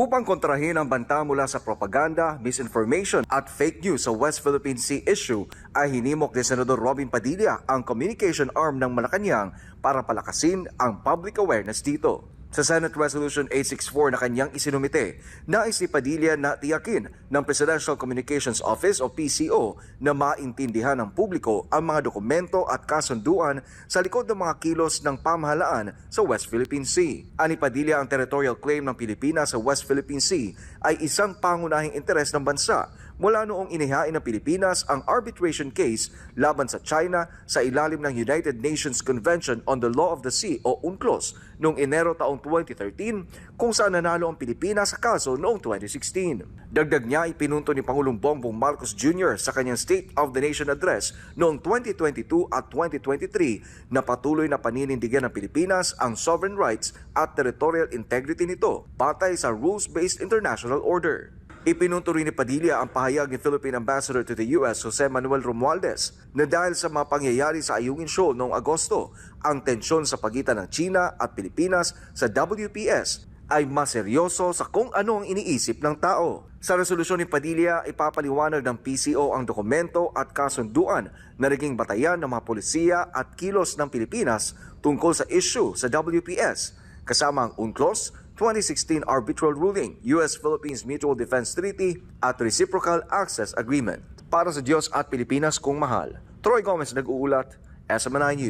Upang kontrahin ang banta mula sa propaganda, misinformation at fake news sa West Philippine Sea issue ay hinimok ni Senador Robin Padilla ang communication arm ng Malacanang para palakasin ang public awareness dito. Sa Senate Resolution 864 na kanyang isinumite, nais ni Padilla na tiyakin ng Presidential Communications Office o PCO na maintindihan ng publiko ang mga dokumento at kasunduan sa likod ng mga kilos ng pamahalaan sa West Philippine Sea. Ani Padilla ang territorial claim ng Pilipinas sa West Philippine Sea ay isang pangunahing interes ng bansa mula noong inihain ng Pilipinas ang arbitration case laban sa China sa ilalim ng United Nations Convention on the Law of the Sea o UNCLOS noong Enero taong 2013 kung saan nanalo ang Pilipinas sa kaso noong 2016. Dagdag niya ipinunto ni Pangulong Bongbong Marcos Jr. sa kanyang State of the Nation address noong 2022 at 2023 na patuloy na paninindigan ng Pilipinas ang sovereign rights at territorial integrity nito batay sa rules-based international order. Ipinunto rin ni Padilla ang pahayag ni Philippine Ambassador to the US Jose Manuel Romualdez na dahil sa mga pangyayari sa Ayungin Shoal noong Agosto, ang tensyon sa pagitan ng China at Pilipinas sa WPS ay mas seryoso sa kung ano ang iniisip ng tao. Sa resolusyon ni Padilla, ipapaliwanag ng PCO ang dokumento at kasunduan na naging batayan ng mga polisiya at kilos ng Pilipinas tungkol sa issue sa WPS, kasama ang UNCLOS, 2016 Arbitral Ruling, U.S.-Philippines Mutual Defense Treaty at Reciprocal Access Agreement. Para sa Diyos at Pilipinas kung mahal, Troy Gomez nag-uulat, SMNI News.